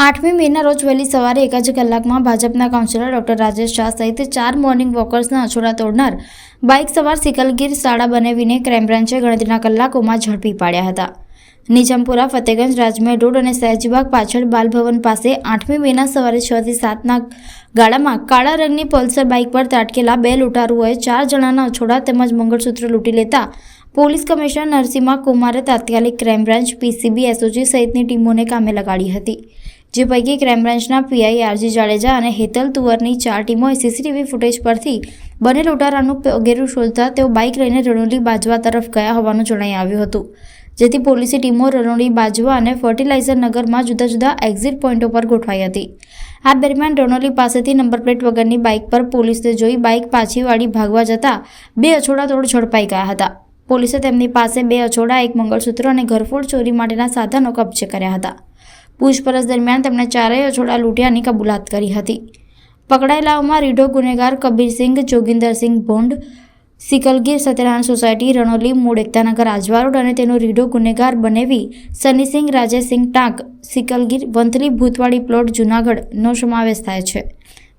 આઠમી મેના રોજ વહેલી સવારે એક જ કલાકમાં ભાજપના કાઉન્સિલર ડોક્ટર રાજેશ શાહ સહિત ચાર મોર્નિંગ વોકર્સના અછોડા તોડનાર બાઇક સવાર સિકલગીર શાળા બનાવીને ક્રાઇમ બ્રાન્ચે ગણતરીના કલાકોમાં ઝડપી પાડ્યા હતા. નિજામપુરા ફતેગંજ, રાજમહેલ રોડ અને સહેજબાગ પાછળ બાલભવન પાસે આઠમી મેના સવારે છ થી સાતના ગાળામાં કાળા રંગની પલ્સર બાઇક પર ત્રાટકેલા બે લૂંટારુઓએ ચાર જણાના અછોડા તેમજ મંગળસૂત્ર લૂંટી લેતા પોલીસ કમિશનર નરસિંહા કુમારે તાત્કાલિક ક્રાઇમ બ્રાન્ચ, પીસીબી, એસઓજી સહિતની ટીમોને કામે લગાડી હતી. જે પૈકી ક્રાઇમ બ્રાન્ચના પીઆઈ આરજી જાડેજા અને હેતલ તુવરની ચાર ટીમોએ સીસીટીવી ફૂટેજ પરથી બંને લૂંટારાનું પગેરું શોધતા તેઓ બાઇક લઈને રણોલી બાજવા તરફ ગયા હોવાનું જણાઈ આવ્યું હતું. જેથી પોલીસી ટીમો રણોલી બાજવા અને ફર્ટિલાઇઝર નગરમાં જુદા જુદા એક્ઝિટ પોઈન્ટો પર ગોઠવાઈ હતી. આ દરમિયાન રણોલી પાસેથી નંબર પ્લેટ વગરની બાઇક પર પોલીસે જોઈ બાઇક પાછી વાળી ભાગવા જતા બે અછોડા તોડ ઝડપાઈ ગયા હતા. પોલીસે તેમની પાસે બે અછોડા, એક મંગળસૂત્ર અને ઘરફોડ ચોરી માટેના સાધનો કબજે કર્યા હતા. પૂછપરછ દરમિયાન તેમણે ચારેય અછોડા લૂંટ્યાની કબૂલાત કરી હતી. પકડાયેલાઓમાં રીઢો ગુનેગાર કબીરસિંહ, જોગિંદરસિંહ ભોંડ સિકલગીર સત્યનારાયણ સોસાયટી, રણોલી, મૂળ એકતાનગર આજવા અને તેનો રીઢો ગુનેગાર બનેવી સનીસિંહ રાજેશસિંહ ટાંક, સિકલગીર વંથલી ભૂતવાડી પ્લોટ જુનાગઢનો સમાવેશ થાય છે.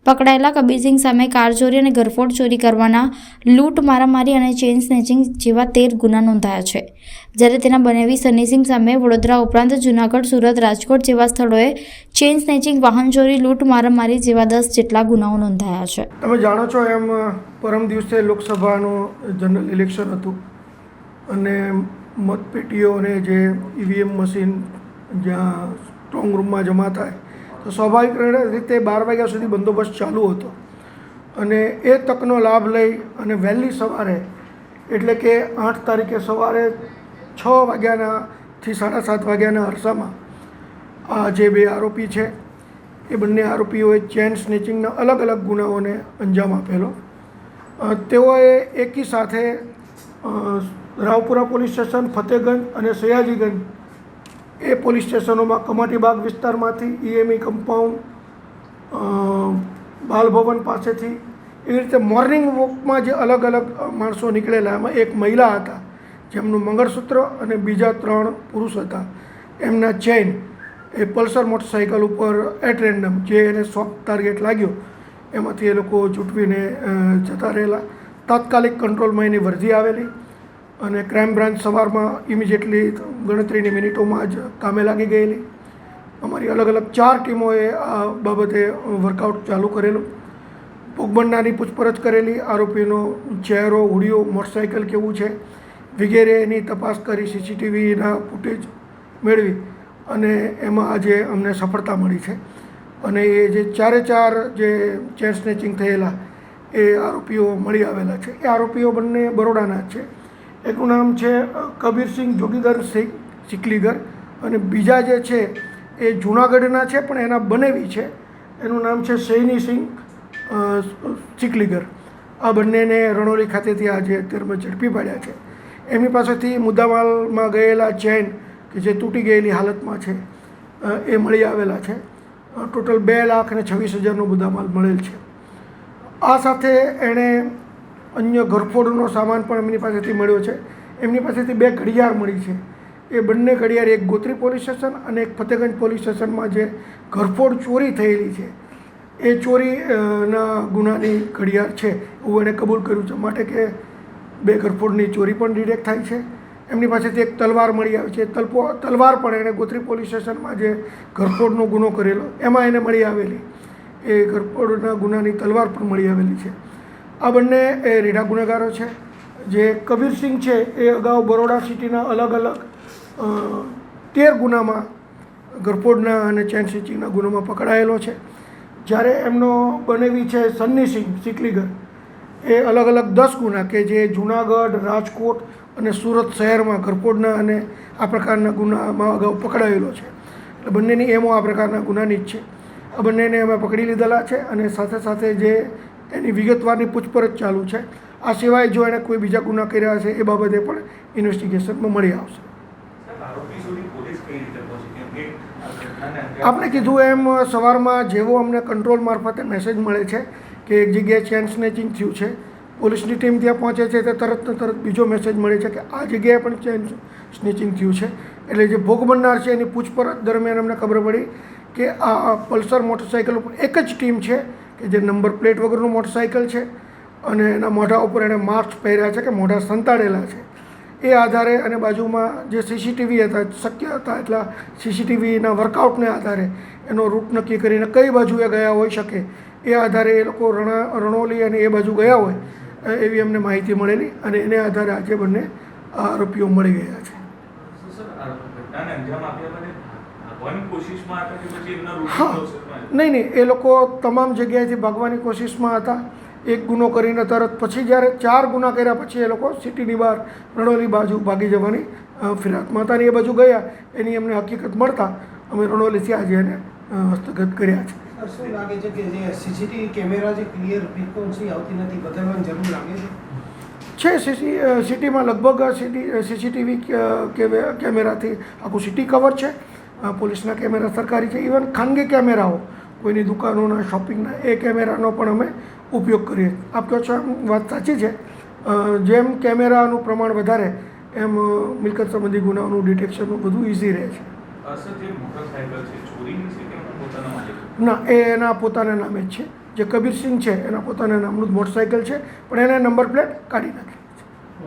પકડાયેલા કબીરસિંહ સામે કાર ચોરી અને ઘરફોડ ચોરી કરવાના લૂંટ, મારામારી અને ચેઇન સ્નેચિંગ જેવા તેર ગુના નોંધાયા છે. જ્યારે તેના બનેવી સનીસિંહ સામે વડોદરા ઉપરાંત જુનાગઢ, સુરત, રાજકોટ જેવા સ્થળોએ ચેઇન સ્નેચિંગ, વાહન ચોરી, લૂંટ, મારામારી જેવા દસ જેટલા ગુનાઓ નોંધાયા છે. તમે જાણો છો એમ, પરમ દિવસે લોકસભાનું જનરલ ઇલેક્શન હતું અને મતપેટીઓને જે ઈવીએમ મશીન જ્યાં સ્ટ્રોંગ રૂમમાં જમા થાય તો સ્વાભાવિક રીતે બાર વાગ્યા સુધી બંદોબસ્ત ચાલુ હતો. અને એ તકનો લાભ લઈ અને વહેલી સવારે, એટલે કે આઠ તારીખે સવારે છ વાગ્યાના થી સાડા સાત વાગ્યાના અરસામાં, આ જે બે આરોપી છે, એ બંને આરોપીઓએ ચેન સ્નેચિંગના અલગ અલગ ગુનાઓને અંજામ આપેલો. તેઓએ એકી સાથે રાવપુરા પોલીસ સ્ટેશન, ફતેગંજ અને સયાજીગંજ એ પોલીસ સ્ટેશનોમાં કમાટીબાગ વિસ્તારમાંથી ઈએમઈ કમ્પાઉન્ડ બાલભવન પાસેથી એવી રીતે મોર્નિંગ વોકમાં જે અલગ અલગ માણસો નીકળેલા, એમાં એક મહિલા હતા, જેમનું મંગળસૂત્ર અને બીજા ત્રણ પુરુષ હતા. એમના ચેઇન એ પલ્સર મોટરસાઇકલ ઉપર એટ રેન્ડમ જે એને સોફ્ટ ટાર્ગેટ લાગ્યો, એમાંથી એ લોકો ચૂંટવીને જતા રહેલા. તાત્કાલિક કંટ્રોલમાં એની વર્ધી આવેલી. અને ક્રાઇમ બ્રાન્ચ સવારમાં ઇમિજિએટલી ગણતરીની મિનિટોમાં જ કામે લાગી ગયેલી. અમારી અલગ અલગ ચાર ટીમોએ આ બાબતે વર્કઆઉટ ચાલુ કરેલું. પોગબંડાની પૂછપરછ કરેલી, આરોપીનો ચહેરો હુડિયો મોટરસાઇકલ કેવું છે, વગેરેની તપાસ કરી, સીસીટીવીના ફૂટેજ મેળવી અને એમાં આજે અમને સફળતા મળી છે. અને એ જે ચારે ચાર જે ચેન સ્નેચિંગ થયેલા, એ આરોપીઓ મળી આવેલા છે. એ આરોપીઓ બંને બરોડાના જ છે. એકનું નામ છે કબીરસિંહ જોગીદર સિંહ સિકલીગર. અને બીજા જે છે, એ જૂનાગઢના છે, પણ એના બનેવી છે. એનું નામ છે સૈની ચિકલીગર આ બંનેને રણોલી ખાતેથી આજે અત્યારમાં ઝડપી પાડ્યા છે. એમની પાસેથી મુદ્દામાલમાં ગયેલા ચેન, કે જે તૂટી ગયેલી હાલતમાં છે એ મળી આવેલા છે. ટોટલ બે લાખ અને છવ્વીસ હજારનો મુદ્દામાલ મળેલ છે. આ સાથે એણે અન્ય ઘરફોડનો સામાન પણ એમની પાસેથી મળ્યો છે. એમની પાસેથી બે ઘડિયાળ મળી છે. એ બંને ઘડિયાળ એક ગોત્રી પોલીસ સ્ટેશન અને એક ફતેગંજ પોલીસ સ્ટેશનમાં જે ઘરફોડ ચોરી થયેલી છે. એ ચોરીના ગુનાની ઘડિયાળ છે. એવું એણે કબૂલ કર્યું છે. માટે કે બે ઘરફોડની ચોરી પણ ડિટેક્ટ થાય છે. એમની પાસેથી એક તલવાર મળી આવે છે. તલપો, તલવાર પણ એણે ગોત્રી પોલીસ સ્ટેશનમાં જે ઘરફોડનો ગુનો કરેલો, એમાં એને મળી આવેલી. એ ઘરફોડના ગુનાની તલવાર પણ મળી આવેલી છે. આ બંને એ રીઢા ગુનેગારો છે. જે કબીરસિંહ છે એ અગાઉ બરોડા સિટીના અલગ અલગ તેર ગુનામાં ગરફોડના અને ચેન સિટીના ગુનામાં પકડાયેલો છે. જ્યારે એમનો બનેવી છે સન્ની સિંહ, સિકલીગર, એ અલગ અલગ દસ ગુના કે જે જુનાગઢ, રાજકોટ અને સુરત શહેરમાં ગરફોડના અને આ પ્રકારના ગુનામાં અગાઉ પકડાયેલો છે. એટલે બંનેની એમો આ પ્રકારના ગુનાની જ છે. આ બંનેને અમે પકડી લીધેલા છે અને સાથે સાથે જે એની વિગતવારની પૂછપરછ ચાલુ છે. આ સિવાય જો એણે કોઈ બીજા ગુના કર્યા હશે એ બાબતે પણ ઇન્વેસ્ટિગેશનમાં મળી આવશે. આપણે કીધું એમ સવારમાં જેવો અમને કંટ્રોલ મારફતે મેસેજ મળે છે કે એક જગ્યાએ ચેન સ્નેચિંગ થયું છે. પોલીસની ટીમ ત્યાં પહોંચે છે તે તરત ને તરત બીજો મેસેજ મળે છે કે આ જગ્યાએ પણ ચેન સ્નેચિંગ થયું છે. એટલે જે ભોગ બનનાર છે એની પૂછપરછ દરમિયાન અમને ખબર પડી કે આ પલ્સર મોટરસાઇકલ ઉપર એક જ ટીમ છે. કે જે નંબર પ્લેટ વગરનું મોટરસાઇકલ છે અને એના મોઢા ઉપર એણે માસ્ક પહેર્યા છે કે મોઢા સંતાડેલા છે. એ આધારે અને બાજુમાં જે સીસીટીવી હતા, શક્ય હતા એટલા સીસીટીવીના વર્કઆઉટને આધારે એનો રૂટ નક્કી કરીને કઈ બાજુએ ગયા હોઈ શકે, એ આધારે એ લોકો રણા, રણોલી અને એ બાજુ ગયા હોય એવી અમને માહિતી મળેલી અને એને આધારે આજે બંને આરોપીઓ મળી ગયા છે. નહીં નહીં એ લોકો તમામ જગ્યાએથી ભાગવાની કોશિશમાં હતા એક ગુનો કરીને તરત પછી જ્યારે ચાર ગુના કર્યા પછી એ લોકો સિટીની બહાર રણોલી બાજુ ભાગી જવાની ફિરાકમાં હતા એ બાજુ ગયા એની અમને હકીકત મળતા અમે રણોલીથી આજે એને હસ્તગત કર્યા છે. શું લાગે છે કે જે સીસીટીવી કેમેરા જે ક્લિયર ફ્રીક્વન્સી આવતી નથી બદલવાની જરૂર લાગે છે? છે સીસી સિટીમાં લગભગ સિટી સીસીટીવી કેમેરાથી આખું સિટી કવર છે. પોલીસના કેમેરા સરકારી છે. ઇવન ખાનગી કેમેરાઓ કોઈની દુકાનોના શોપિંગના એ કેમેરાનો પણ અમે ઉપયોગ કરીએ આપ કહો છો એમ વાત સાચી છે. જેમ કેમેરાનું પ્રમાણ વધારે એમ મિલકત સંબંધી ગુનાઓનું ડિટેક્શનનું બધું ઇઝી રહે છે. ના એ એના પોતાના નામે જ છે. જે કબીરસિંહ છે એના પોતાના નામનું જ મોટરસાઇકલ છે પણ એને નંબર પ્લેટ કાઢી નાખી.